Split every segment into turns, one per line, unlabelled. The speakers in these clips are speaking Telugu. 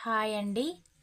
హాయ్ అండి.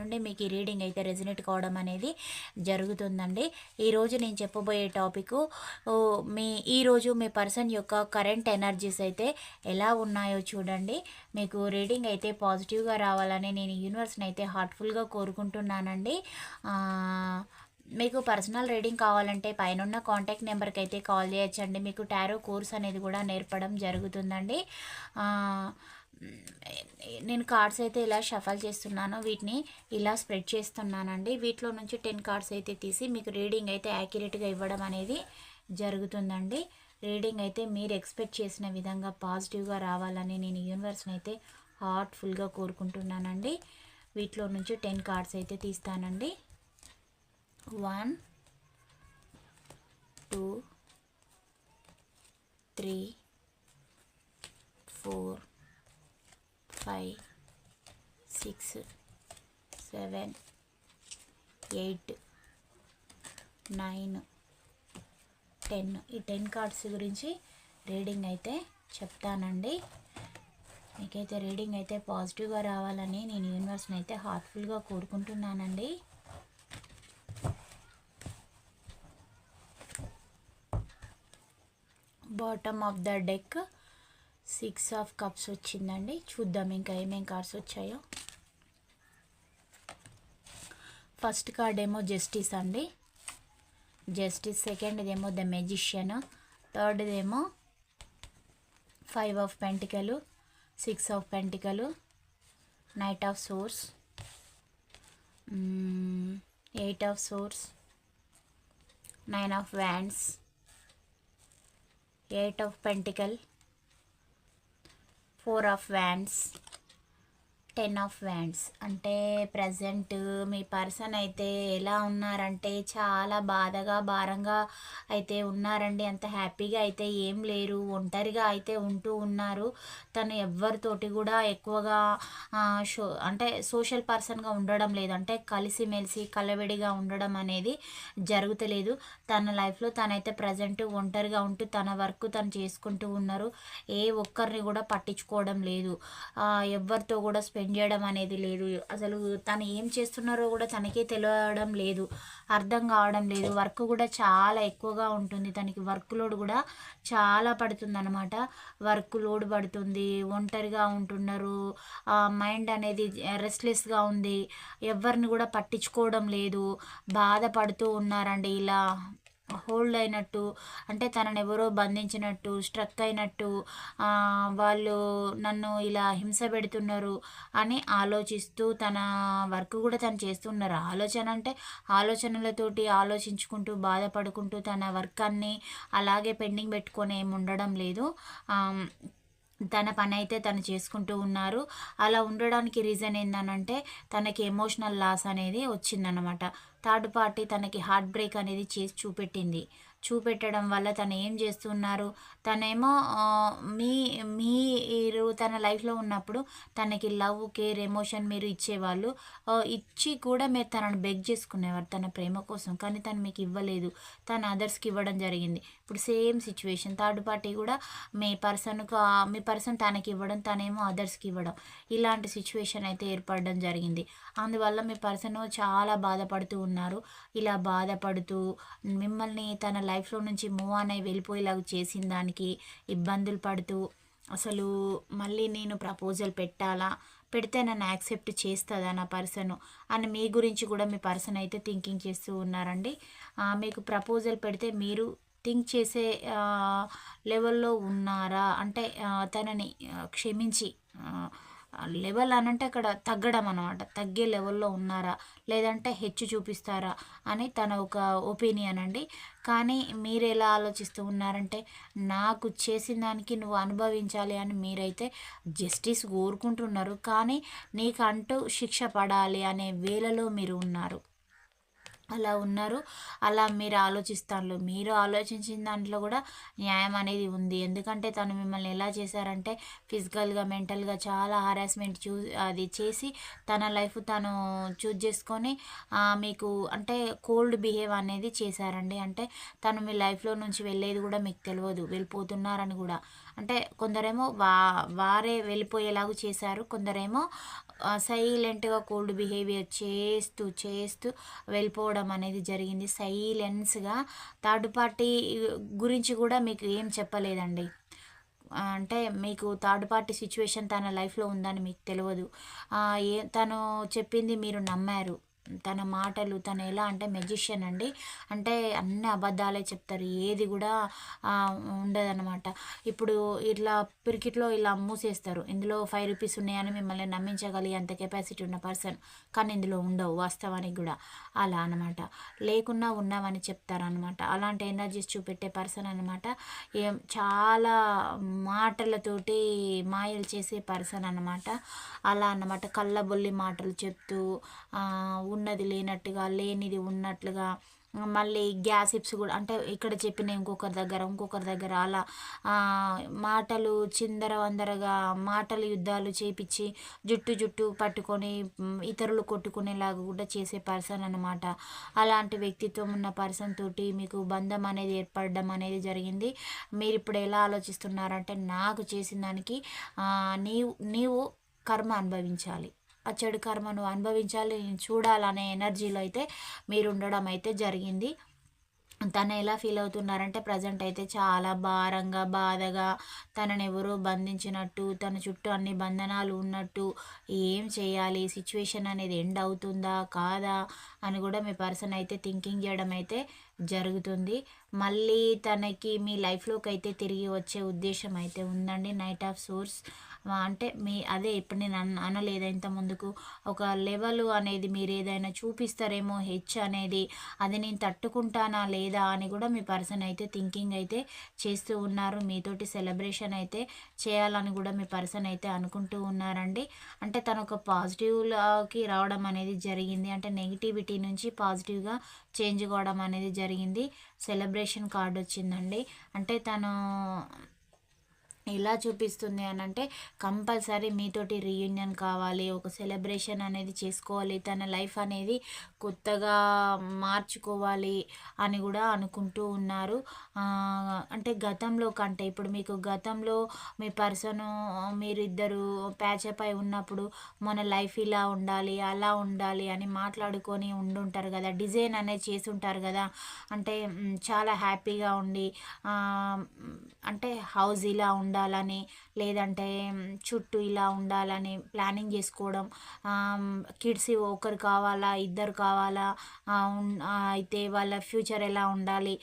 నుండి మీకు ఈ రీడింగ్ అయితే రెజినేట్ కావడం అనేది జరుగుతుందండి. ఈరోజు నేను చెప్పబోయే టాపిక్ మీ ఈరోజు మీ పర్సన్ యొక్క కరెంట్ ఎనర్జీస్ అయితే ఎలా ఉన్నాయో చూడండి. మీకు రీడింగ్ అయితే పాజిటివ్గా రావాలని నేను యూనివర్స్ని అయితే హార్ట్ఫుల్గా కోరుకుంటున్నానండి. మీకు పర్సనల్ రీడింగ్ కావాలంటే పైన కాంటాక్ట్ నెంబర్కి అయితే కాల్ చేయొచ్చండి. మీకు టారో కోర్స్ అనేది కూడా నేర్పడం జరుగుతుందండి. నేను కార్డ్స్ అయితే ఇలా షఫల్ చేస్తున్నాను. వీటిని ఇలా స్ప్రెడ్ చేస్తున్నానండి. వీటిలో నుంచి టెన్ కార్డ్స్ అయితే తీసి మీకు రీడింగ్ అయితే యాక్యురేట్గా ఇవ్వడం అనేది జరుగుతుందండి. రీడింగ్ అయితే మీరు ఎక్స్పెక్ట్ చేసిన విధంగా పాజిటివ్గా రావాలని నేను యూనివర్స్ని అయితే హార్ట్ఫుల్గా కోరుకుంటున్నానండి. వీటిలో నుంచి టెన్ కార్డ్స్ అయితే తీస్తానండి. One two three four five six seven eight nine ten. ఈ టెన్ కార్డ్స్ గురించి రీడింగ్ అయితే చెప్తానండి. మీకైతే రీడింగ్ అయితే పాజిటివ్గా రావాలని నేను యూనివర్స్ని అయితే హార్ట్ఫుల్గా కోరుకుంటున్నానండి. Bottom of the deck six of cups వచ్చిందండి. చూద్దాం ఇంకా ఏమేం కార్డ్స్ వచ్చాయో. ఫస్ట్ కార్డ్ ఏమో జస్టిస్ అండి. జస్టిస్ సెకండ్ ఏమో ద మెజిషియన్ థర్డ్ ఏమో five of pentacles six of pentacles knight of swords eight of swords nine of wands eight of pentacle four of wands ten of wands. అంటే ప్రజెంట్ మీ పర్సన్ అయితే ఎలా ఉన్నారంటే చాలా బాధగా భారంగా అయితే ఉన్నారండి. అంత హ్యాపీగా అయితే ఏం లేరు. ఒంటరిగా అయితే ఉంటూ ఉన్నారు. తను ఎవరితోటి కూడా ఎక్కువగా షో అంటే సోషల్ పర్సన్గా ఉండడం లేదు. అంటే కలిసిమెలిసి కలవిడిగా ఉండడం అనేది జరుగుతలేదు. తన లైఫ్లో తనైతే ప్రజెంట్ ఒంటరిగా ఉంటూ తన వర్క్ తను చేసుకుంటూ ఉన్నారు. ఏ ఒక్కరిని కూడా పట్టించుకోవడం లేదు. ఎవరితో కూడా స్పెండ్ చేయడం అనేది లేదు. అసలు తను ఏం చేస్తున్నారో కూడా తనకే తెలియడం లేదు. అర్థం కావడం లేదు. వర్క్ కూడా చాలా ఎక్కువగా ఉంటుంది. తనకి వర్క్ లోడ్ కూడా చాలా పడుతుంది అనమాట వర్క్ లోడ్ పడుతుంది. ఒంటరిగా ఉంటున్నారు. మైండ్ అనేది రెస్ట్లెస్గా ఉంది. ఎవరిని కూడా పట్టించుకోవడం లేదు. బాధపడుతూ ఉన్నారండి ఇలా. హోల్డ్ అయినట్టు అంటే తనని ఎవరో బంధించినట్టు స్ట్రక్ అయినట్టు వాళ్ళు నన్ను ఇలా హింస పెడుతున్నారు అని ఆలోచిస్తూ తన వర్క్ కూడా తను చేస్తున్నారు. ఆలోచన అంటే ఆలోచనలతోటి ఆలోచించుకుంటూ బాధపడుకుంటూ తన వర్క్ అన్నీ అలాగే పెండింగ్ పెట్టుకొని ఏమి ఉండడం లేదు. తన పని అయితే తను చేసుకుంటూ ఉన్నారు. అలా ఉండడానికి రీజన్ ఏందనంటే తనకి ఎమోషనల్ లాస్ అనేది వచ్చిందనమాట థర్డ్ పార్టీ తనకి హార్ట్ బ్రేక్ అనేది చేసి చూపెట్టింది. చూపెట్టడం వల్ల తను ఏం చేస్తున్నారు? తనేమో మీ మీరు తన లైఫ్లో ఉన్నప్పుడు తనకి లవ్ కేర్ ఎమోషన్ మీరు ఇచ్చేవాళ్ళు. ఇచ్చి కూడా మీరు తనను బెగ్ చేసుకునేవారు తన ప్రేమ కోసం. కానీ తను మీకు ఇవ్వలేదు. తను అదర్స్కి ఇవ్వడం జరిగింది. ఇప్పుడు సేమ్ సిచ్యువేషన్. థర్డ్ పార్టీ కూడా మీ పర్సన్కు మీ పర్సన్ తనకి ఇవ్వడం తనేమో అదర్స్కి ఇవ్వడం. ఇలాంటి సిచ్యువేషన్ అయితే ఏర్పడడం జరిగింది. అందువల్ల మీ పర్సన్ చాలా బాధపడుతూ ఉన్నారు. ఇలా బాధపడుతూ మిమ్మల్ని తన లైఫ్లో నుంచి మూవ్ అనే వెళ్ళిపోయేలాగా చేసిన దానికి ఇబ్బందులు పడుతూ అసలు మళ్ళీ నేను ప్రపోజల్ పెట్టాలా? పెడితే నన్ను యాక్సెప్ట్ చేస్తుందా నా పర్సన్? అని మీ గురించి కూడా మీ పర్సన్ అయితే థింకింగ్ చేస్తూ ఉన్నారండి. మీకు ప్రపోజల్ పెడితే మీరు థింక్ చేసే లెవెల్లో ఉన్నారా? అంటే తనని క్షమించి లెవెల్ అని అంటే అక్కడ తగ్గడం అనమాట తగ్గే లెవెల్లో ఉన్నారా? లేదంటే హెచ్చు చూపిస్తారా? అని తన ఒక ఒపీనియన్ అండి. కానీ మీరు ఎలా ఆలోచిస్తూ ఉన్నారంటే నాకు చేసిన దానికి నువ్వు అనుభవించాలి అని మీరైతే జస్టిస్ కోరుకుంటున్నారు. కానీ నీకంటూ శిక్ష పడాలి అనే వేళలో మీరు ఉన్నారు. అలా ఉన్నారు. అలా మీరు ఆలోచిస్తారు మీరు ఆలోచించిన దాంట్లో కూడా న్యాయం అనేది ఉంది. ఎందుకంటే తను మిమ్మల్ని ఎలా చేశారంటే ఫిజికల్గా మెంటల్గా చాలా హరాస్మెంట్ చూ అది చేసి తన లైఫ్ తను చూజ్ చేసుకొని మీకు అంటే కోల్డ్ బిహేవ్ అనేది చేశారండి. అంటే తను మీ లైఫ్లో నుంచి వెళ్ళేది కూడా మీకు తెలియదు వెళ్ళిపోతున్నారని కూడా. అంటే కొందరేమో వా వారే వెళ్ళిపోయేలాగా చేశారు. కొందరేమో సైలెంట్గా కోల్డ్ బిహేవియర్ చేస్తూ చేస్తూ వెళ్ళిపోవడం అనేది జరిగింది. సైలెన్స్గా థర్డ్ పార్టీ గురించి కూడా మీకు ఏం చెప్పలేదండి. అంటే మీకు థర్డ్ పార్టీ సిచ్యువేషన్ తన లైఫ్లో ఉందని మీకు తెలియదు. ఏ తను చెప్పింది మీరు నమ్మారు. తన మాటలు తను ఎలా అంటే మెజిషియన్ అండి. అంటే అన్ని అబద్ధాలే చెప్తారు. ఏది కూడా ఉండదన్నమాట. ఇప్పుడు ఇట్లా పిరికిట్లో ఇలా మూసేస్తారు. ఇందులో ఫైవ్ రూపీస్ ఉన్నాయని మిమ్మల్ని నమ్మించగలిగే అంత కెపాసిటీ ఉన్న పర్సన్ కానీ ఇందులో ఉండవు వాస్తవానికి కూడా. అలా అనమాట లేకున్నా ఉన్నామని చెప్తారనమాట అలాంటి ఎనర్జీస్ చూపెట్టే పర్సన్ అనమాట ఏం చాలా మాటలతోటి మాయలు చేసే పర్సన్ అనమాట అలా అన్నమాట. కళ్ళబొల్లి మాటలు చెప్తూ ఉన్నది లేనట్టుగా లేనిది ఉన్నట్లుగా మళ్ళీ గ్యాసిప్స్ కూడా అంటే ఇక్కడ చెప్పిన ఇంకొకరి దగ్గర ఇంకొకరి దగ్గర అలా మాటలు చిందర వందరగా మాటలు యుద్ధాలు చేపించి జుట్టు జుట్టు పట్టుకొని ఇతరులు కొట్టుకునేలాగా కూడా చేసే పర్సన్ అనమాట అలాంటి వ్యక్తిత్వం ఉన్న పర్సన్ తోటి మీకు బంధం అనేది ఏర్పడడం అనేది జరిగింది. మీరు ఇప్పుడు ఎలా ఆలోచిస్తున్నారంటే నాకు చేసిన దానికి నీవు నీవు కర్మ అనుభవించాలి. ఆ చెడు కర్మను అనుభవించాలి చూడాలనే ఎనర్జీలో అయితే మీరు ఉండడం అయితే జరిగింది. తను ఎలా ఫీల్ అవుతున్నారంటే ప్రజెంట్ అయితే చాలా భారంగా బాధగా తనని ఎవరో బంధించినట్టు తన చుట్టూ అన్ని బంధనాలు ఉన్నట్టు ఏం చేయాలి సిచ్యువేషన్ అనేది ఎండ్ అవుతుందా కాదా అని కూడా మీ పర్సన్ అయితే థింకింగ్ చేయడం అయితే జరుగుతుంది. మళ్ళీ తనకి మీ లైఫ్లోకి అయితే తిరిగి వచ్చే ఉద్దేశం అయితే ఉందండి. నైట్ ఆఫ్ సోర్స్ అంటే మీ అదే ఇప్పుడు నేను అన అనలేదు ఇంత ముందుకు? ఒక లెవెల్ అనేది మీరు ఏదైనా చూపిస్తారేమో హెచ్ అనేది అది నేను తట్టుకుంటానా లేదా అని కూడా మీ పర్సన్ అయితే థింకింగ్ అయితే చేస్తూ ఉన్నారు. మీతోటి సెలబ్రేషన్ అయితే చేయాలని కూడా మీ పర్సన్ అయితే అనుకుంటూ ఉన్నారండి. అంటే తను ఒక పాజిటివ్లోకి రావడం అనేది జరిగింది. అంటే నెగిటివిటీ నుంచి పాజిటివ్గా చేంజ్ కావడం అనేది జరిగింది జరిగింది. సెలబ్రేషన్ కార్డు వచ్చిందండి అంటే తను ఎలా చూపిస్తుంది అని అంటే కంపల్సరీ మీతోటి రీయూనియన్ కావాలి ఒక సెలబ్రేషన్ అనేది చేసుకోవాలి తన లైఫ్ అనేది కొత్తగా మార్చుకోవాలి అని కూడా అనుకుంటూ ఉన్నారు. అంటే గతంలో కంటే ఇప్పుడు మీకు గతంలో మీ పర్సన్ మీరిద్దరు ప్యాచప్ అయి ఉన్నప్పుడు మన లైఫ్ ఇలా ఉండాలి అలా ఉండాలి అని మాట్లాడుకొని ఉండుంటారు కదా డిజైన్ అనేది చేసి ఉంటారు కదా అంటే చాలా హ్యాపీగా ఉండి అంటే హౌస్ ఇలా ఉండాలని లేదంటే చుట్టూ ఇలా ఉండాలని ప్లానింగ్ చేసుకోవడం కిడ్స్ ఒకరు కావాలా ఇద్దరు కావాలా అయితే వాళ్ళ ఫ్యూచర్ ఎలా ఉండాలి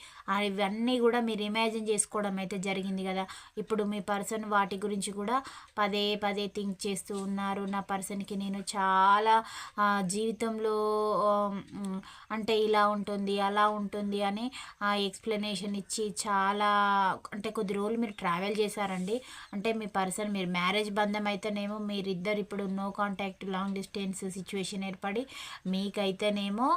ఇవన్నీ కూడా మీరు ఇమాజిన్ చేసుకోవడం అయితే జరిగింది కదా. ఇప్పుడు మీ పర్సన్ వాటి గురించి కూడా పదే పదే థింక్ చేస్తూ ఉన్నారు. నా పర్సన్కి నేను చాలా జీవితంలో అంటే ఇలా ఉంటుంది అలా ఉంటుంది అని ఎక్స్ప్లెనేషన్ ఇచ్చి చాలా అంటే కొద్ది రోజులు మీరు ట్రావెల్ చేశారండి. అంటే మీ పర్సన్ మీరు మ్యారేజ్ బంధం అయితేనేమో మీరిద్దరు ఇప్పుడు no contact long distance situation ఏర్పడి మీకైతేనేమో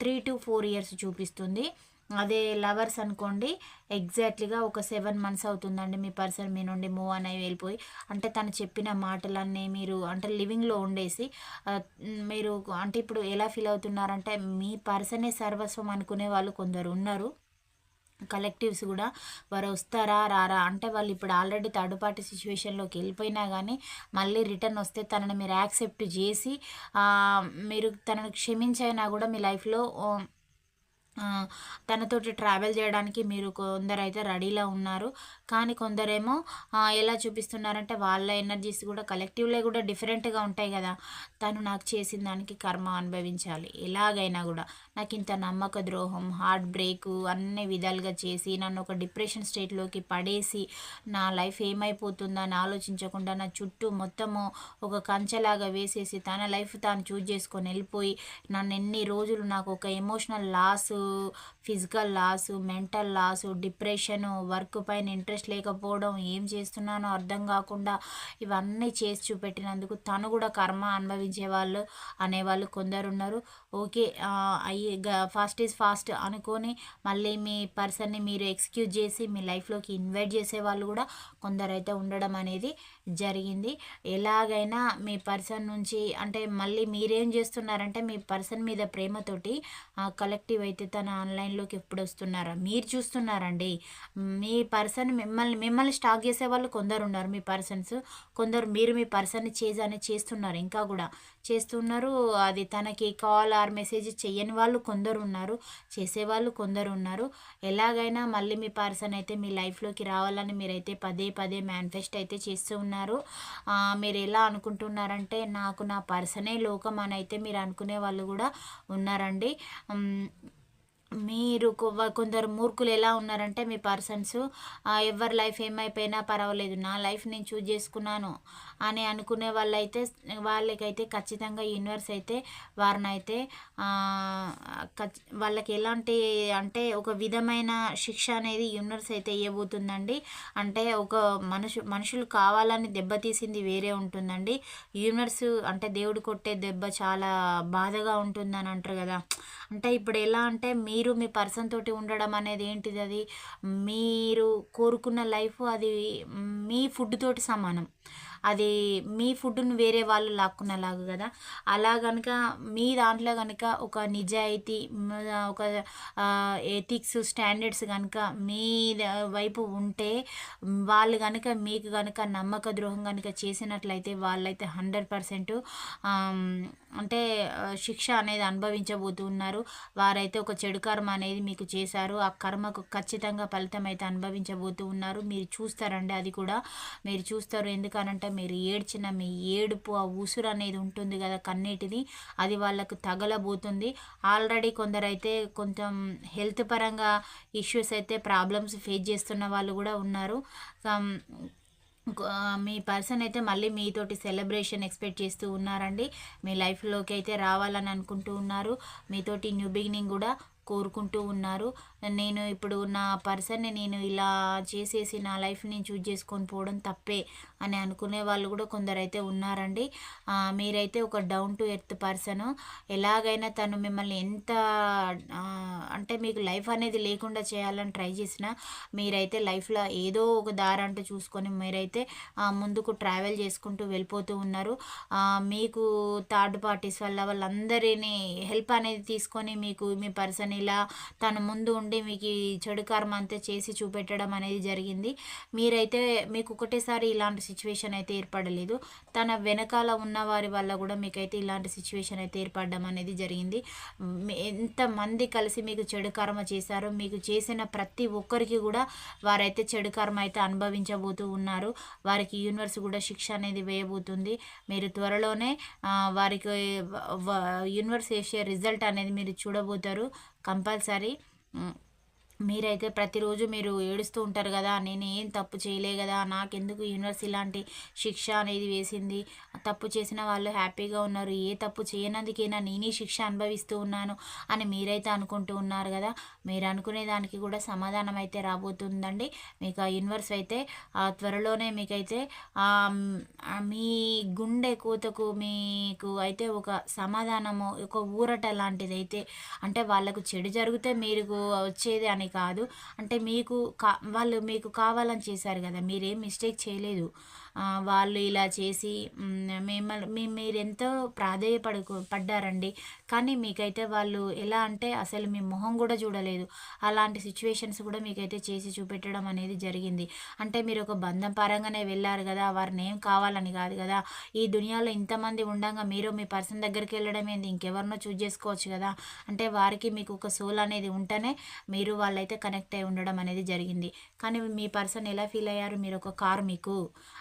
త్రీ టు ఫోర్ ఇయర్స్ చూపిస్తుంది. అదే లవర్స్ అనుకోండి ఎగ్జాక్ట్లీగా ఒక సెవెన్ మంత్స్ అవుతుందండి మీ పర్సన్ మీ నుండి మూవ్ అని వెళ్ళిపోయి. అంటే తను చెప్పిన మాటలన్నీ మీరు అంటే లివింగ్లో ఉండేసి మీరు అంటే ఇప్పుడు ఎలా ఫీల్ అవుతున్నారంటే మీ పర్సనే సర్వస్వం అనుకునే వాళ్ళు కొందరు ఉన్నారు. కలెక్టివ్స్ కూడా వారు వస్తారా రారా? అంటే వాళ్ళు ఇప్పుడు ఆల్రెడీ థర్డ్ పార్టీ సిచ్యువేషన్లోకి వెళ్ళిపోయినా కానీ మళ్ళీ రిటర్న్ వస్తే తనని మీరు యాక్సెప్ట్ చేసి మీరు తనను క్షమించైనా కూడా మీ లైఫ్లో తనతోటి ట్రావెల్ చేయడానికి మీరు కొందరైతే రెడీలో ఉన్నారు. కానీ కొందరేమో ఎలా చూపిస్తున్నారంటే వాళ్ళ ఎనర్జీస్ కూడా కలెక్టివ్లో కూడా డిఫరెంట్గా ఉంటాయి కదా. తను నాకు చేసిన దానికి కర్మ అనుభవించాలి. ఎలాగైనా కూడా. నాకు ఇంత నమ్మక ద్రోహం హార్ట్ బ్రేక్ అన్ని విధాలుగా చేసి నన్ను ఒక డిప్రెషన్ స్టేట్లోకి పడేసి నా లైఫ్ ఏమైపోతుందని ఆలోచించకుండా నా చుట్టూ మొత్తము ఒక కంచెలాగా వేసేసి తన లైఫ్ తాను చూజ్ చేసుకొని వెళ్ళిపోయి నన్ను ఎన్ని రోజులు నాకు ఒక emotional loss physical loss mental loss depression work పైన ఇంట్రెస్ట్ లేకపోవడం ఏం చేస్తున్నానో అర్థం కాకుండా ఇవన్నీ చేసి చూపెట్టినందుకు తను కూడా కర్మ అనుభవించే వాళ్ళు అనేవాళ్ళు కొందరు ఉన్నారు ఓకే అయ్యి ఫాస్ట్ ఈజ్ ఫాస్ట్ అనుకొని మళ్ళీ మీ పర్సన్ని మీరు ఎక్స్క్యూజ్ చేసి మీ లైఫ్లోకి ఇన్వైట్ చేసే వాళ్ళు కూడా కొందరైతే ఉండడం అనేది జరిగింది. ఎలాగైనా మీ పర్సన్ నుంచి అంటే మళ్ళీ మీరేం చేస్తున్నారంటే మీ పర్సన్ మీద ప్రేమతోటి కలెక్టివ్ అయితే తన ఆన్లైన్లోకి ఎప్పుడు వస్తున్నారా? మీరు చూస్తున్నారండి. మీ పర్సన్ మిమ్మల్ని మిమ్మల్ని స్టాక్ చేసే వాళ్ళు కొందరు ఉన్నారు మీ పర్సన్స్. కొందరు మీరు మీ పర్సన్ని చేజ్ అనేది చేస్తున్నారు ఇంకా కూడా. చేస్తున్నారు. అది తనకి కాల్ ఆర్ మెసేజ్ చేయని వాళ్ళు కొందరు ఉన్నారు చేసేవాళ్ళు కొందరు ఉన్నారు ఎలాగైనా మళ్ళీ మీ పర్సన్ అయితే మీ లైఫ్లోకి రావాలని మీరైతే పదే పదే మేనిఫెస్ట్ అయితే చేస్తూ ఉన్నారు. మీరు ఎలా అనుకుంటున్నారంటే నాకు నా పర్సనే లోకం అని అయితే మీరు అనుకునే వాళ్ళు కూడా ఉన్నారండి. మీరు కొందరు మూర్ఖులు ఎలా ఉన్నారంటే మీ పర్సన్స్ ఎవరి లైఫ్ ఏమైపోయినా పర్వాలేదు. నా లైఫ్ నేను చూజ్ చేసుకున్నాను. అని అనుకునే వాళ్ళైతే వాళ్ళకైతే ఖచ్చితంగా యూనివర్స్ అయితే వారిని అయితే వాళ్ళకి ఎలాంటి అంటే ఒక విధమైన శిక్ష అనేది యూనివర్స్ అయితే ఇవ్వబోతుందండి అంటే ఒక మనుషు మనుషులు కావాలని దెబ్బతీసింది వేరే ఉంటుందండి. యూనివర్స్ అంటే దేవుడు కొట్టే దెబ్బ చాలా బాధగా ఉంటుందని అంటారు కదా. అంటే ఇప్పుడు ఎలా అంటే మీరు మీ పర్సన్ తోటి ఉండడం అనేది ఏంటిది అది? మీరు కోరుకున్న లైఫ్ అది మీ ఫుడ్ తోటి సమానం. అది మీ ఫుడ్ను వేరే వాళ్ళు లాక్కునేలాగా కదా. అలా కనుక మీ దాంట్లో కనుక ఒక నిజాయితీ ఒక ఎథిక్స్ స్టాండర్డ్స్ కనుక మీ వైపు ఉంటే వాళ్ళు కనుక మీకు కనుక నమ్మక ద్రోహం కనుక చేసినట్లయితే వాళ్ళైతే హండ్రెడ్ పర్సెంట్ అంటే శిక్ష అనేది అనుభవించబోతున్నారు. వారైతే ఒక చెడు కర్మ అనేది మీకు చేశారు. ఆ కర్మకు ఖచ్చితంగా ఫలితం అయితే అనుభవించబోతూ ఉన్నారు మీరు చూస్తారండి అది కూడా. మీరు చూస్తారు ఎందుకనంటే మీరు ఏడ్చిన మీ ఏడుపు ఆ ఉసురు అనేది ఉంటుంది కదా కన్నీటిది. అది వాళ్ళకు తగలబోతుంది. ఆల్రెడీ కొందరైతే కొంచెం హెల్త్ పరంగా ఇష్యూస్ అయితే ప్రాబ్లమ్స్ ఫేస్ చేస్తున్న వాళ్ళు కూడా ఉన్నారు. మీ పర్సన్ అయితే మళ్ళీ మీతోటి సెలబ్రేషన్ ఎక్స్పెక్ట్ చేస్తూ ఉన్నారండి. మీ లైఫ్లోకి అయితే రావాలని అనుకుంటూ ఉన్నారు. మీతోటి న్యూ బిగినింగ్ కూడా కోరుకుంటూ ఉన్నారు. నేను ఇప్పుడు నా పర్సన్ని నేను ఇలా చేసేసి నా లైఫ్ని చూజ్ చేసుకొని పోవడం తప్పే అని అనుకునే వాళ్ళు కూడా కొందరైతే ఉన్నారండి. మీరైతే ఒక డౌన్ టు ఎర్త్ పర్సను. ఎలాగైనా తను మిమ్మల్ని ఎంత అంటే మీకు లైఫ్ అనేది లేకుండా చేయాలని ట్రై చేసినా మీరైతే లైఫ్లో ఏదో ఒక దారి అంటూ చూసుకొని మీరైతే ముందుకు ట్రావెల్ చేసుకుంటూ వెళ్ళిపోతూ ఉన్నారు. మీకు థర్డ్ పార్టీస్ వల్ల వాళ్ళందరినీ హెల్ప్ అనేది తీసుకొని మీకు మీ పర్సన్ ఇలా తన ముందు ఉండి మీకు చెడు కర్మ అంతా చేసి చూపెట్టడం అనేది జరిగింది. మీరైతే మీకు ఒకటేసారి ఇలాంటి సిచ్యువేషన్ అయితే ఏర్పడలేదు. తన వెనకాల ఉన్న వారి వల్ల కూడా మీకైతే ఇలాంటి సిచ్యువేషన్ అయితే ఏర్పడడం అనేది జరిగింది. ఎంతమంది కలిసి మీకు చెడు కర్మ చేశారో మీకు చేసిన ప్రతి ఒక్కరికి కూడా వారైతే చెడు కర్మ అయితే అనుభవించబోతూ ఉన్నారు. వారికి యూనివర్స్ కూడా శిక్ష అనేది వేయబోతుంది. మీరు త్వరలోనే వారికి యూనివర్స్ వేసే రిజల్ట్ అనేది మీరు చూడబోతారు. Compulsory Mm. మీరైతే ప్రతిరోజు మీరు ఏడుస్తూ ఉంటారు కదా నేను ఏం తప్పు చేయలే కదా నాకెందుకు యూనివర్స్ ఇలాంటి శిక్ష అనేది వేసింది? తప్పు చేసిన వాళ్ళు హ్యాపీగా ఉన్నారు ఏ తప్పు చేయనందుకైనా నేనే శిక్ష అనుభవిస్తూ ఉన్నాను అని మీరైతే అనుకుంటూ ఉన్నారు కదా మీరు అనుకునే దానికి కూడా సమాధానం అయితే రాబోతుందండి. మీకు ఆ యూనివర్స్ అయితే త్వరలోనే మీకైతే మీ గుండె కూతకు మీకు అయితే ఒక సమాధానము ఒక ఊరట లాంటిది అయితే అంటే వాళ్ళకు చెడు జరిగితే మీరు వచ్చేది అని కాదు. అంటే మీకు కా వాళ్ళు మీకు కావాలని చేశారు కదా మీరేం మిస్టేక్ చేయలేదు. వాళ్ళు ఇలా చేసి మిమ్మల్ని మీ మీరెంతో ప్రాధేయపడు పడ్డారండి. కానీ మీకైతే వాళ్ళు ఎలా అంటే అసలు మీ మొహం కూడా చూడలేదు. అలాంటి సిచ్యువేషన్స్ కూడా మీకైతే చేసి చూపెట్టడం అనేది జరిగింది. అంటే మీరు ఒక బంధం పరంగానే వెళ్ళారు కదా వారిని ఏం కావాలని కాదు కదా. ఈ దునియాలో ఇంతమంది ఉండగా మీరు మీ పర్సన్ దగ్గరికి వెళ్ళడం ఏంది? ఇంకెవరినో చూజ్ చేసుకోవచ్చు కదా. అంటే వారికి మీకు ఒక సోల్ అనేది ఉంటేనే మీరు వాళ్ళైతే కనెక్ట్ అయి ఉండడం అనేది జరిగింది. కానీ మీ పర్సన్ ఎలా ఫీల్ అయ్యారు? మీరు ఒక కార్మికు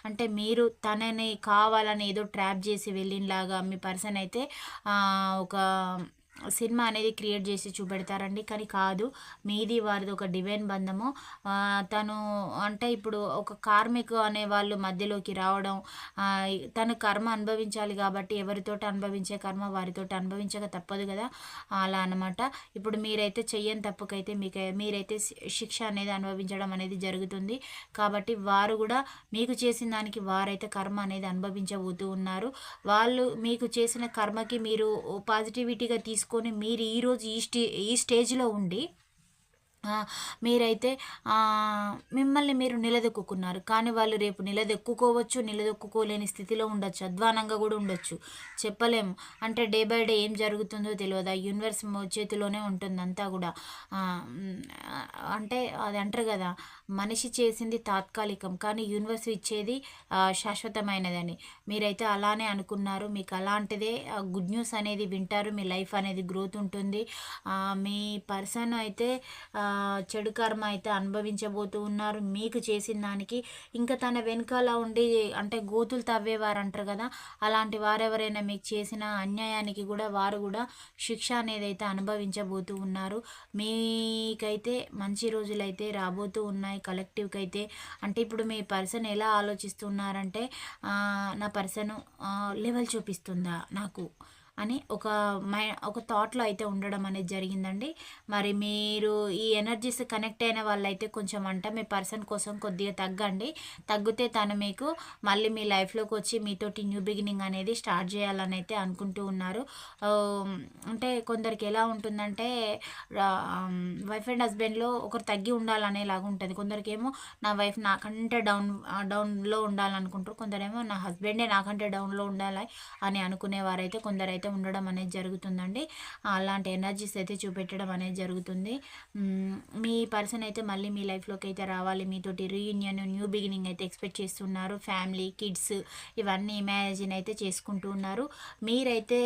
అంటే మీరు తనని కావాలని ఏదో ట్రాప్ చేసి వెళ్ళినలాగా మీ పర్సన్ అయితే ఒక సినిమా అనేది క్రియేట్ చేసి చూపెడతారండి. కానీ కాదు మీది వారిది ఒక డివైన్ బంధము. తను అంటే ఇప్పుడు ఒక కార్మిక అనే వాళ్ళు మధ్యలోకి రావడం తను కర్మ అనుభవించాలి కాబట్టి ఎవరితోటి అనుభవించే కర్మ వారితోటి అనుభవించక తప్పదు కదా. అలా అనమాట ఇప్పుడు మీరైతే చెయ్యని తప్పుకైతే మీకు మీరైతే శిక్ష అనేది అనుభవించడం అనేది జరుగుతుంది. కాబట్టి వారు కూడా మీకు చేసిన దానికి వారైతే కర్మ అనేది అనుభవించబోతూ ఉన్నారు. వాళ్ళు మీకు చేసిన కర్మకి మీరు పాజిటివిటీగా తీసుకు తీసుకొని మీరు ఈరోజు ఈ స్టే ఈ స్టేజ్లో ఉండి మీరైతే మిమ్మల్ని మీరు నిలదొక్కున్నారు కానీ వాళ్ళు రేపు నిలదొక్కుకోవచ్చు నిలదొక్కుకోలేని స్థితిలో ఉండొచ్చు. అధ్వానంగా కూడా ఉండొచ్చు. చెప్పలేము. అంటే డే బై డే ఏం జరుగుతుందో తెలియదు ఆ యూనివర్స్ చేతిలోనే ఉంటుంది అంతా కూడా అంటే అది అంటారు కదా మనిషి చేసింది తాత్కాలికం కానీ యూనివర్స్ ఇచ్చేది శాశ్వతమైనదని. మీరైతే అలానే అనుకున్నారు. మీకు అలాంటిదే గుడ్ న్యూస్ అనేది వింటారు. మీ లైఫ్ అనేది గ్రోత్ ఉంటుంది. మీ పర్సన్ అయితే చెడు కర్మ అయితే అనుభవించబోతూ ఉన్నారు. మీకు చేసిన దానికి ఇంకా తన వెనకాల ఉండి అంటే గోతులు తవ్వేవారు అంటారు కదా అలాంటి వారెవరైనా మీకు చేసిన అన్యాయానికి కూడా వారు కూడా శిక్ష అనేది అయితే అనుభవించబోతూ ఉన్నారు. మీకైతే మంచి రోజులైతే రాబోతూ ఉన్నాయి. కలెక్టివ్కి అయితే అంటే ఇప్పుడు మీ పర్సన్ ఎలా ఆలోచిస్తున్నారంటే నా పర్సన్ లెవెల్ చూపిస్తుందా నాకు? అని ఒక మై ఒక థాట్లో అయితే ఉండడం అనేది జరిగిందండి. మరి మీరు ఈ ఎనర్జీస్ కనెక్ట్ అయిన వాళ్ళైతే కొంచెం అంట మీ పర్సన్ కోసం కొద్దిగా తగ్గండి. తగ్గితే తను మీకు మళ్ళీ మీ లైఫ్లోకి వచ్చి మీతోటి న్యూ బిగినింగ్ అనేది స్టార్ట్ చేయాలని అయితే అనుకుంటూ ఉన్నారు. అంటే కొందరికి ఎలా ఉంటుందంటే వైఫ్ అండ్ హస్బెండ్లో ఒకరు తగ్గి ఉండాలనేలాగా ఉంటుంది. కొందరికి ఏమో నా వైఫ్ నాకంటే డౌన్ డౌన్లో ఉండాలనుకుంటారు. కొందరేమో నా హస్బెండే నాకంటే డౌన్లో ఉండాలి అని అనుకునేవారైతే కొందరైతే ఉండడం అనేది జరుగుతుందండి. అలాంటి ఎనర్జీస్ అయితే చూపెట్టడం అనేది జరుగుతుంది. మీ పర్సన్ అయితే మళ్ళీ మీ లైఫ్లోకి అయితే రావాలి. మీతోటి రీయూనియన్ న్యూ బిగినింగ్ అయితే ఎక్స్పెక్ట్ చేస్తున్నారు. ఫ్యామిలీ కిడ్స్ ఇవన్నీ ఇమాజిన్ అయితే చేసుకుంటూ ఉన్నారు. మీరైతే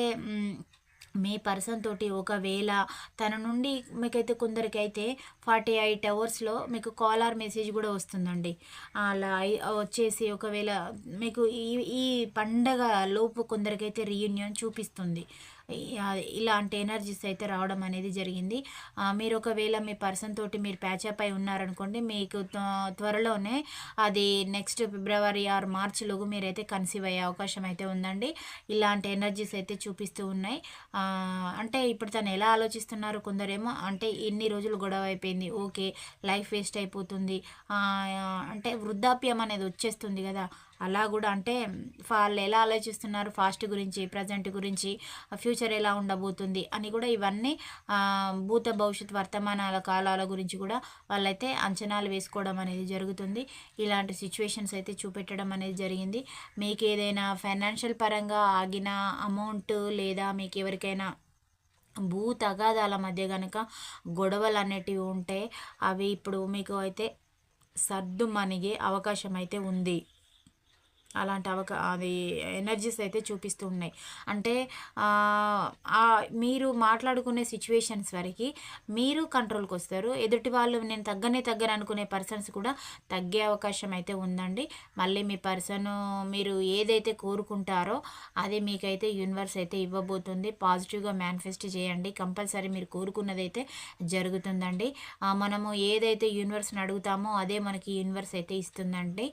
మీ పర్సన్ తోటి ఒకవేళ తన నుండి మీకైతే కొందరికైతే ఫార్టీ ఎయిట్ అవర్స్లో మీకు కాల్ ఆర్ మెసేజ్ కూడా వస్తుందండి. అలా వచ్చేసి ఒకవేళ మీకు ఈ ఈ పండగ లోపు కొందరికైతే రీయూనియన్ చూపిస్తుంది. ఇలాంటి ఎనర్జీస్ అయితే రావడం అనేది జరిగింది. మీరు ఒకవేళ మీ పర్సన్ తోటి మీరు ప్యాచప్ అయి ఉన్నారనుకోండి మీకు త్వరలోనే అది నెక్స్ట్ ఫిబ్రవరి ఆర్ మార్చిలోగు మీరైతే కన్సీవ్ అయ్యే అవకాశం అయితే ఉందండి. ఇలాంటి ఎనర్జీస్ అయితే చూపిస్తూ ఉన్నాయి. అంటే ఇప్పుడు తను ఎలా ఆలోచిస్తున్నారు కొందరేమో అంటే ఎన్ని రోజులు గొడవ అయిపోయింది ఓకే లైఫ్ వేస్ట్ అయిపోతుంది అంటే వృద్ధాప్యం అనేది వచ్చేస్తుంది కదా అలా కూడా అంటే వాళ్ళు ఎలా ఆలోచిస్తున్నారు ఫాస్ట్ గురించి ప్రజెంట్ గురించి ఫ్యూచర్ ఎలా ఉండబోతుంది అని కూడా ఇవన్నీ భూత భవిష్యత్ వర్తమానాల కాలాల గురించి కూడా వాళ్ళైతే అంచనాలు వేసుకోవడం అనేది జరుగుతుంది. ఇలాంటి సిచ్యువేషన్స్ అయితే చూపెట్టడం అనేది జరిగింది. మీకు ఏదైనా ఫైనాన్షియల్ పరంగా ఆగిన అమౌంట్ లేదా మీకు ఎవరికైనా భూ తగాదాల మధ్య కనుక గొడవలు అనేటివి ఉంటే అవి ఇప్పుడు మీకు అయితే సర్దు మనిగే అవకాశం అయితే ఉంది. అలాంటి అవకా అది ఎనర్జీస్ అయితే చూపిస్తూ ఉన్నాయి. అంటే మీరు మాట్లాడుకునే సిచ్యువేషన్స్ వరకు మీరు కంట్రోల్కి వస్తారు. ఎదుటి వాళ్ళు నేను తగ్గనే తగ్గను అనుకునే పర్సన్స్ కూడా తగ్గే అవకాశం అయితే ఉందండి. మళ్ళీ మీ పర్సన్ మీరు ఏదైతే కోరుకుంటారో అది మీకైతే యూనివర్స్ అయితే ఇవ్వబోతుంది. పాజిటివ్గా మేనిఫెస్ట్ చేయండి. కంపల్సరీ మీరు కోరుకున్నదైతే జరుగుతుందండి. మనము ఏదైతే యూనివర్స్ని అడుగుతామో అదే మనకి యూనివర్స్ అయితే ఇస్తుందండి.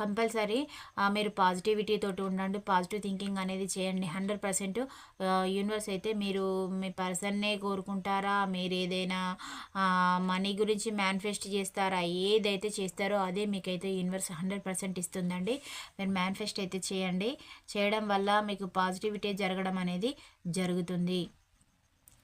కంపల్సరీ మీరు పాజిటివిటీతో ఉండండి పాజిటివ్ థింకింగ్ అనేది చేయండి. హండ్రెడ్ పర్సెంట్ యూనివర్స్ అయితే మీరు మీ పర్సన్నే కోరుకుంటారా? మీరు ఏదైనా మనీ గురించి మేనిఫెస్ట్ చేస్తారా? ఏదైతే చేస్తారో అదే మీకైతే యూనివర్స్ హండ్రెడ్ పర్సెంట్ ఇస్తుందండి. మీరు మేనిఫెస్ట్ అయితే చేయండి. చేయడం వల్ల మీకు పాజిటివిటీ జరగడం అనేది జరుగుతుంది.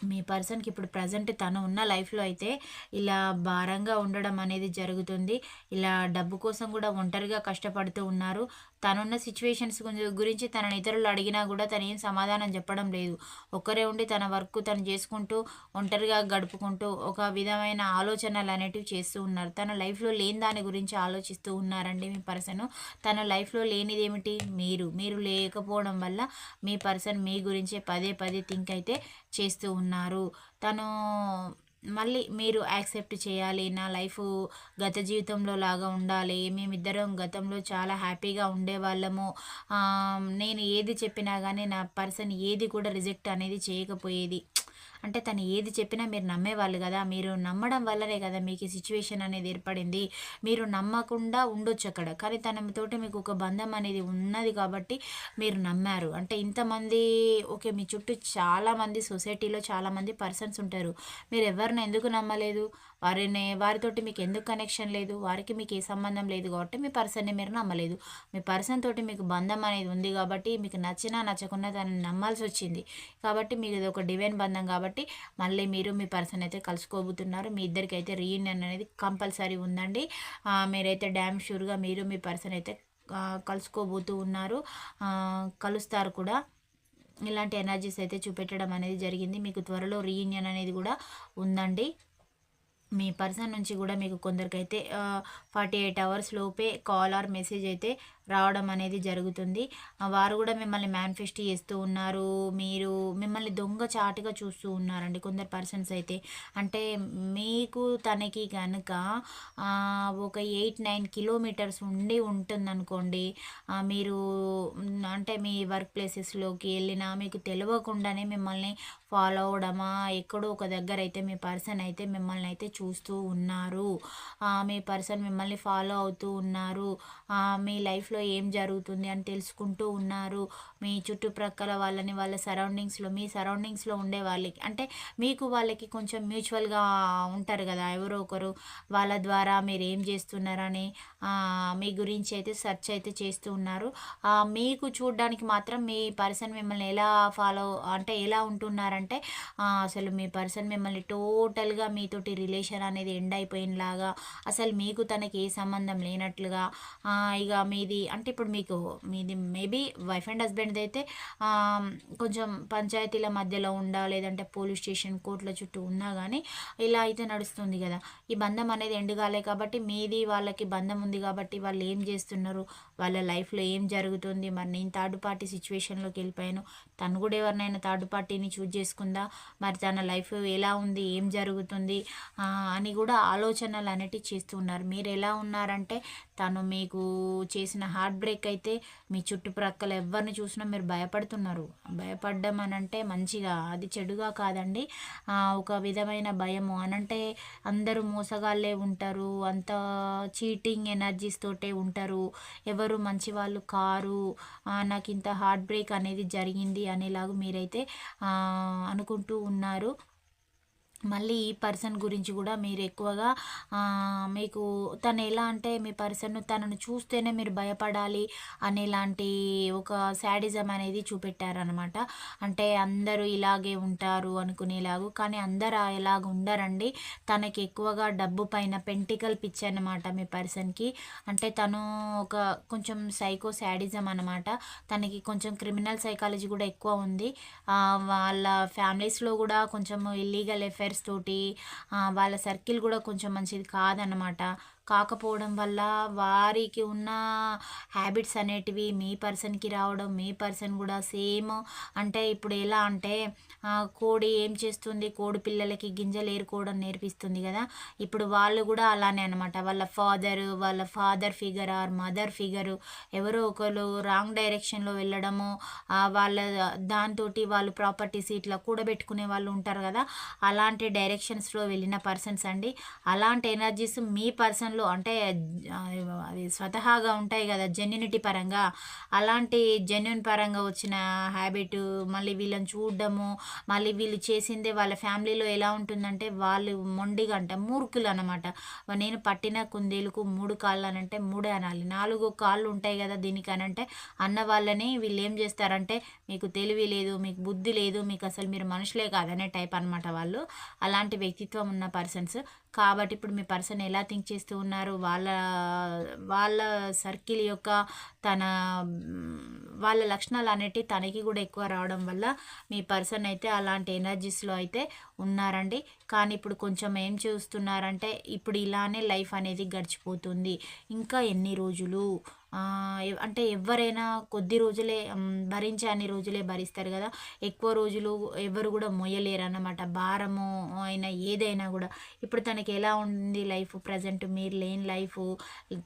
మీ పర్సన్కి ఇప్పుడు ప్రజెంట్ తను ఉన్న లైఫ్లో అయితే ఇలా భారంగా ఉండడం అనేది జరుగుతుంది. ఇలా డబ్బు కోసం కూడా ఒంటరిగా కష్టపడుతూ ఉన్నారు. తనున్న సిచ్యువేషన్స్ గురించి తనని ఇతరులు అడిగినా కూడా తను ఏం సమాధానం చెప్పడం లేదు. ఒక్కరే ఉండి తన వర్క్ తను చేసుకుంటూ ఒంటరిగా గడుపుకుంటూ ఒక విధమైన ఆలోచనలు అనేటివి చేస్తూ ఉన్నారు. తన లైఫ్లో లేని దాని గురించి ఆలోచిస్తూ ఉన్నారండి మీ పర్సన్. తన లైఫ్లో లేనిది ఏమిటి మీరు మీరు లేకపోవడం వల్ల మీ పర్సన్ మీ గురించే పదే పదే థింక్ అయితే చేస్తూ ఉన్నారు. తను మళ్ళీ మీరు యాక్సెప్ట్ చేయాలి నా లైఫ్ గత జీవితంలో లాగా ఉండాలి మేమిద్దరం గతంలో చాలా హ్యాపీగా ఉండేవాళ్ళము. నేను ఏది చెప్పినా కానీ నా పర్సన్ ఏది కూడా రిజెక్ట్ అనేది చేయకపోయేది. అంటే తను ఏది చెప్పినా మీరు నమ్మేవాళ్ళు కదా మీరు నమ్మడం వల్లనే కదా మీకు ఈ సిచ్యువేషన్ అనేది ఏర్పడింది. మీరు నమ్మకుండా ఉండొచ్చు అక్కడ. కానీ తనతోటి మీకు ఒక బంధం అనేది ఉన్నది కాబట్టి మీరు నమ్మారు. అంటే ఇంతమంది ఓకే మీ చుట్టూ చాలామంది సొసైటీలో చాలామంది పర్సన్స్ ఉంటారు. మీరు ఎవరిని ఎందుకు నమ్మలేదు? వారిని వారితోటి మీకు ఎందుకు కనెక్షన్ లేదు? వారికి మీకు ఏ సంబంధం లేదు కాబట్టి మీ పర్సన్ని మీరు నమ్మలేదు. మీ పర్సన్ తోటి మీకు బంధం అనేది ఉంది కాబట్టి మీకు నచ్చినా నచ్చకుండా దాన్ని నమ్మాల్సి వచ్చింది. కాబట్టి మీకు ఇది ఒక డివైన్ బంధం కాబట్టి మళ్ళీ మీరు మీ పర్సన్ అయితే కలుసుకోబోతున్నారు. మీ ఇద్దరికి అయితే రీయూనియన్ అనేది కంపల్సరీ ఉందండి. మీరైతే డ్యామ్ షూర్గా మీరు మీ పర్సన్ అయితే కలుసుకోబోతూ ఉన్నారు. కలుస్తారు కూడా. ఇలాంటి ఎనర్జీస్ అయితే చూపెట్టడం అనేది జరిగింది. మీకు త్వరలో రీయూనియన్ అనేది కూడా ఉందండి. మీ పర్సన్ నుంచి కూడా మీకు కొందరికైతే ఫార్టీ ఎయిట్ అవర్స్ లోపే కాల్ ఆర్ మెసేజ్ అయితే రావడం అనేది జరుగుతుంది. వారు కూడా మిమ్మల్ని మేనిఫెస్ట్ చేస్తూ ఉన్నారు. మీరు మిమ్మల్ని దొంగ చాటుగా చూస్తూ ఉన్నారండి కొందరు పర్సన్స్ అయితే. అంటే మీకు తనకి కనుక ఒక ఎయిట్ నైన్ కిలోమీటర్స్ ఉండి ఉంటుందనుకోండి మీరు అంటే మీ వర్క్ ప్లేసెస్లోకి వెళ్ళినా మీకు తెలియకుండానే మిమ్మల్ని ఫాలో అవడమా? ఎక్కడో ఒక దగ్గర అయితే మీ పర్సన్ అయితే మిమ్మల్ని అయితే చూస్తూ ఉన్నారు. మీ పర్సన్ మిమ్మల్ని ఫాలో అవుతూ ఉన్నారు. మీ లైఫ్లో ఏం జరుగుతుంది అని తెలుసుకుంటూ ఉన్నారు. మీ చుట్టుప్రక్కల వాళ్ళని వాళ్ళ సరౌండింగ్స్లో మీ సరౌండింగ్స్లో ఉండే వాళ్ళకి. అంటే మీకు వాళ్ళకి కొంచెం మ్యూచువల్గా ఉంటారు కదా ఎవరో ఒకరు. వాళ్ళ ద్వారా మీరు ఏం చేస్తున్నారని మీ గురించి అయితే సెర్చ్ అయితే చేస్తూ ఉన్నారు. మీకు చూడడానికి మాత్రం మీ పర్సన్ మిమ్మల్ని ఎలా ఫాలో అంటే ఎలా ఉంటున్నారంటే అసలు మీ పర్సన్ మిమ్మల్ని టోటల్గా మీతోటి రిలేషన్ అనేది ఎండ్ అయిపోయినలాగా అసలు మీకు తనకి ఏ సంబంధం లేనట్లుగా ఇక మీది అంటే ఇప్పుడు మీకు మీది మేబీ వైఫ్ అండ్ హస్బెండ్ అయితే కొంచెం పంచాయతీల మధ్యలో ఉండా లేదంటే పోలీస్ స్టేషన్ కోర్టుల చుట్టూ ఉన్నా కానీ ఇలా అయితే నడుస్తుంది కదా. ఈ బంధం అనేది ఎండ్ కాలే కాబట్టి మీది వాళ్ళకి బంధం ఉంది కాబట్టి వాళ్ళు ఏం చేస్తున్నారు? వాళ్ళ లైఫ్లో ఏం జరుగుతుంది? మరి నేను థర్డ్ పార్టీ సిచ్యువేషన్లోకి వెళ్ళిపోయాను. తను కూడా ఎవరినైనా థర్డ్ పార్టీని చూజ్ చేసుకుందా? మరి తన లైఫ్ ఎలా ఉంది? ఏం జరుగుతుంది? అని కూడా ఆలోచనలు అనేటివి చేస్తున్నారు మీరు ఎలా ఉన్నారంటే తను మీకు చేసిన హార్ట్ బ్రేక్ అయితే మీ చుట్టుప్రక్కల ఎవరిని చూసినా మీరు భయపడుతున్నారు. భయపడ్డం అని అంటే మంచిగా అది చెడుగా కాదండి. ఒక విధమైన భయము. అనంటే అందరూ మోసగాళ్ళే ఉంటారు. అంత చీటింగ్ ఎనర్జీస్ తోటే ఉంటారు. ఎవరు మంచి వాళ్ళు కారు నాకు ఇంత హార్ట్ బ్రేక్ అనేది జరిగింది అనేలాగా మీరైతే అనుకుంటూ ఉన్నారు. మళ్ళీ ఈ పర్సన్ గురించి కూడా మీరు ఎక్కువగా మీకు తను ఎలా అంటే మీ పర్సన్ తనను చూస్తేనే మీరు భయపడాలి అనేలాంటి ఒక శాడిజం అనేది చూపెట్టారనమాట అంటే అందరూ ఇలాగే ఉంటారు అనుకునేలాగు కానీ అందరూ ఇలాగ ఉండరండి. తనకి ఎక్కువగా డబ్బు పైన పెంటికల్ పిచ్ అనమాట మీ పర్సన్కి. అంటే తను ఒక కొంచెం సైకో శాడిజం అనమాట తనకి కొంచెం క్రిమినల్ సైకాలజీ కూడా ఎక్కువ ఉంది. వాళ్ళ ఫ్యామిలీస్లో కూడా కొంచెం ఇల్లీగల్ ఎఫెక్ట్ అఫైర్స్ తోటి వాళ్ళ సర్కిల్ కూడా కొంచెం మంచిది కాదనమాట కాకపోవడం వల్ల వారికి ఉన్న హ్యాబిట్స్ అనేటివి మీ పర్సన్కి రావడం మీ పర్సన్ కూడా సేమ్. అంటే ఇప్పుడు ఎలా అంటే కోడి ఏం చేస్తుంది? కోడి పిల్లలకి గింజలు ఏరుకోవడం నేర్పిస్తుంది కదా. ఇప్పుడు వాళ్ళు కూడా అలానే అనమాట వాళ్ళ ఫాదర్ వాళ్ళ father figure or mother figure ఎవరో ఒకరు రాంగ్ డైరెక్షన్లో వెళ్ళడము వాళ్ళ దాంతో వాళ్ళు ప్రాపర్టీస్ ఇట్లా కూడబెట్టుకునే వాళ్ళు ఉంటారు కదా. అలాంటి డైరెక్షన్స్లో వెళ్ళిన పర్సన్స్ అండి. అలాంటి ఎనర్జీస్ మీ పర్సన్ దానిలో అంటే అది స్వతహాగా ఉంటాయి కదా జెన్యునిటీ పరంగా. అలాంటి జెన్యున్ పరంగా వచ్చిన హ్యాబిట్ మళ్ళీ వీళ్ళని చూడడము మళ్ళీ వీళ్ళు చేసిందే వాళ్ళ ఫ్యామిలీలో ఎలా ఉంటుందంటే వాళ్ళు మొండిగా అంట మూర్ఖులు అనమాట నేను పట్టిన కుందేలుకు మూడు కాళ్ళు అనంటే మూడే అనాలి. నాలుగు కాళ్ళు ఉంటాయి కదా దీనికి అనంటే అంటే అన్న వాళ్ళని వీళ్ళు ఏం చేస్తారంటే మీకు తెలివి లేదు మీకు బుద్ధి లేదు మీకు అసలు మీరు మనుషులే కాదనే టైప్ అనమాట వాళ్ళు. అలాంటి వ్యక్తిత్వం ఉన్న పర్సన్స్ కాబట్టి ఇప్పుడు మీ పర్సన్ ఎలా థింక్ చేస్తూ ఉన్నారు? వాళ్ళ వాళ్ళ సర్కిల్ యొక్క తన వాళ్ళ లక్షణాలు అనేటివి తనకి కూడా ఎక్కువ రావడం వల్ల మీ పర్సన్ అయితే అలాంటి ఎనర్జీస్లో అయితే ఉన్నారండి. కానీ ఇప్పుడు కొంచెం ఏం చూస్తున్నారంటే ఇప్పుడు ఇలానే లైఫ్ అనేది గడిచిపోతుంది. ఇంకా ఎన్ని రోజులు? అంటే ఎవరైనా కొద్ది రోజులే భరించే అన్ని రోజులే భరిస్తారు కదా. ఎక్కువ రోజులు ఎవరు కూడా మొయ్యలేరు అన్నమాట భారము అయినా ఏదైనా కూడా. ఇప్పుడు తనకి ఎలా ఉంది లైఫ్ ప్రజెంట్? మీరు లేని లైఫ్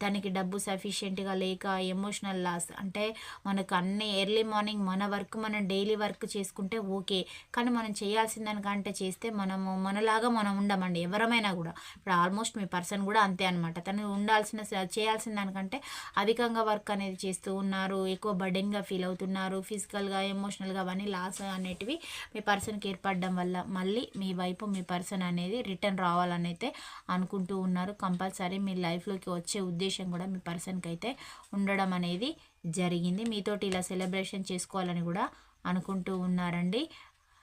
తనకి డబ్బు సఫిషియెంట్గా లేక ఎమోషనల్ లాస్ అంటే మనకు అన్ని ఎర్లీ మార్నింగ్ మన వర్క్ మనం డైలీ వర్క్ చేసుకుంటే ఓకే. కానీ మనం చేయాల్సిన దానికంటే చేస్తే మనము మనలాగా మనం ఉండమండి. ఎవరమైనా కూడా. ఇప్పుడు ఆల్మోస్ట్ మీ పర్సన్ కూడా అంతే అనమాట తను ఉండాల్సిన చేయాల్సిన దానికంటే అధికంగా అధికంగా వర్క్ అనేది చేస్తూ ఉన్నారు ఎక్కువ బర్డెన్గా ఫీల్ అవుతున్నారు ఫిజికల్గా ఎమోషనల్గా అవన్నీ లాస్ అనేటివి మీ పర్సన్కి ఏర్పడడం వల్ల మళ్ళీ మీ వైపు మీ పర్సన్ అనేది రిటర్న్ రావాలని అయితే అనుకుంటూ ఉన్నారు. కంపల్సరీ మీ లైఫ్లోకి వచ్చే ఉద్దేశం కూడా మీ పర్సన్కి అయితే ఉండడం అనేది జరిగింది. మీతోటి ఇలా సెలబ్రేషన్ చేసుకోవాలని కూడా అనుకుంటూ ఉన్నారండి.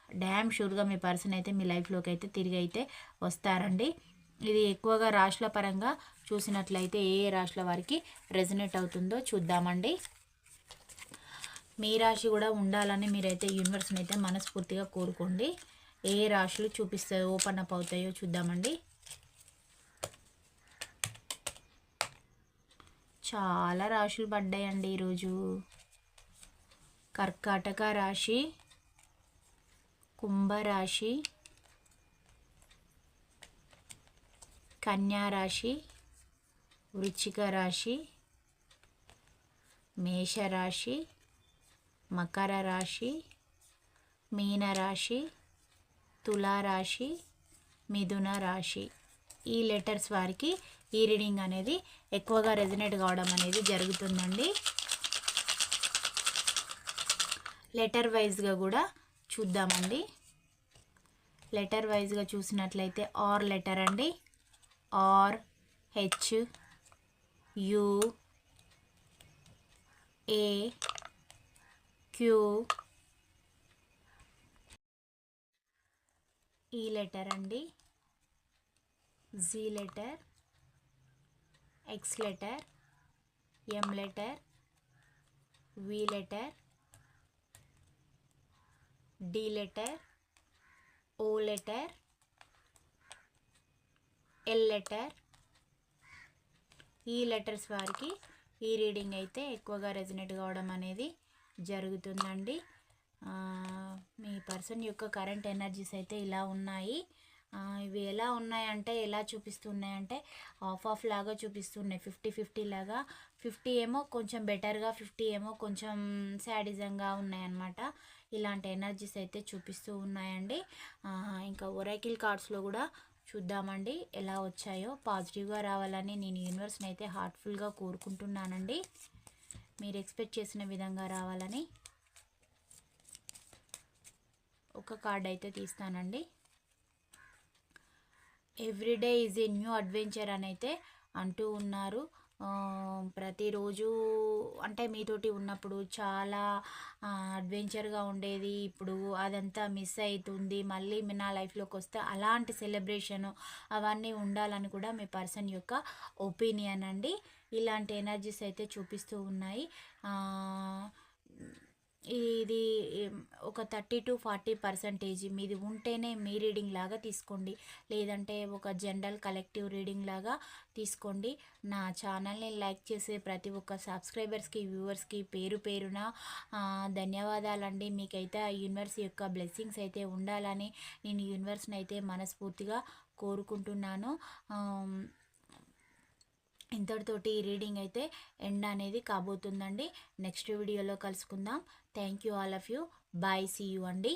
డ్యామ్ షూర్గా మీ పర్సన్ అయితే మీ లైఫ్లోకి అయితే తిరిగి అయితే వస్తారండి. ఇది ఎక్కువగా రాశుల పరంగా చూసినట్లయితే ఏ ఏ రాశుల వారికి రెజనేట్ అవుతుందో చూద్దామండి. మీ రాశి కూడా ఉండాలని మీరైతే యూనివర్స్ని అయితే మనస్ఫూర్తిగా కోరుకోండి. ఏ రాశులు చూపిస్తాయో ఓపెన్ అప్ అవుతాయో చూద్దామండి. చాలా రాశులు పడ్డాయండి ఈరోజు. కర్కాటక రాశి కుంభరాశి కన్యారాశి వృచ్చిక రాశి మేషరాశి మకర రాశి మీనరాశి తులారాశి మిథున రాశి. ఈ లెటర్స్ వారికి ఈ రీడింగ్ అనేది ఎక్కువగా రెజినేట్ కావడం అనేది జరుగుతుందండి. లెటర్ వైజ్గా కూడా చూద్దామండి. లెటర్ వైజ్గా చూసినట్లయితే ఆర్ లెటర్ అండి. R H U A Q. E letter అండి. G letter X letter M letter V letter D letter O letter L letter ఈ లెటర్స్ వారికి ఈ రీడింగ్ అయితే ఎక్కువగా రెజినేట్ కావడం అనేది జరుగుతుందండి. మీ పర్సన్ యొక్క కరెంట్ ఎనర్జీస్ అయితే ఇలా ఉన్నాయి. ఇవి ఎలా ఉన్నాయంటే ఎలా చూపిస్తున్నాయంటే ఆఫ్ ఆఫ్ లాగా చూపిస్తున్నాయి. ఫిఫ్టీ ఫిఫ్టీ లాగా. ఫిఫ్టీ ఏమో కొంచెం బెటర్గా ఫిఫ్టీ ఏమో కొంచెం శాడిజంగా ఉన్నాయన్నమాట. ఇలాంటి ఎనర్జీస్ అయితే చూపిస్తూ ఉన్నాయండి. ఇంకా ఒరైకిల్ కార్డ్స్లో కూడా చూద్దామండి. ఎలా వచ్చాయో పాజిటివ్గా రావాలని నేను యూనివర్స్ని అయితే హార్ట్ఫుల్గా కోరుకుంటున్నానండి. మీరు ఎక్స్పెక్ట్ చేసిన విధంగా రావాలని ఒక కార్డ్ అయితే తీస్తానండి. Everyday is a new adventure అని అయితే అంటూ ఉన్నారు. ప్రతిరోజు అంటే మీతోటి ఉన్నప్పుడు చాలా అడ్వెంచర్గా ఉండేది. ఇప్పుడు అదంతా మిస్ అవుతుంది మళ్ళీ నా లైఫ్లోకి వస్తే అలాంటి సెలబ్రేషన్ అవన్నీ ఉండాలని కూడా మీ పర్సన్ యొక్క ఒపీనియన్ అండి. ఇలాంటి ఎనర్జీస్ అయితే చూపిస్తూ ఉన్నాయి. ఇది ఒక థర్టీ టు ఫార్టీ పర్సంటేజ్ మీది ఉంటేనే మీ రీడింగ్ లాగా తీసుకోండి. లేదంటే ఒక జనరల్ కలెక్టివ్ రీడింగ్ లాగా తీసుకోండి. నా ఛానల్ని లైక్ చేసే ప్రతి ఒక్క సబ్స్క్రైబర్స్కి వ్యూవర్స్కి పేరు పేరున ధన్యవాదాలండి. మీకైతే ఆ యూనివర్స్ యొక్క బ్లెస్సింగ్స్ అయితే ఉండాలని నేను యూనివర్స్ని అయితే మనస్ఫూర్తిగా కోరుకుంటున్నాను. ఇంతటితోటి రీడింగ్ అయితే ఎండ్ అనేది కాబోతుందండి. నెక్స్ట్ వీడియోలో కలుసుకుందాం. Thank you all of you bye see you అండి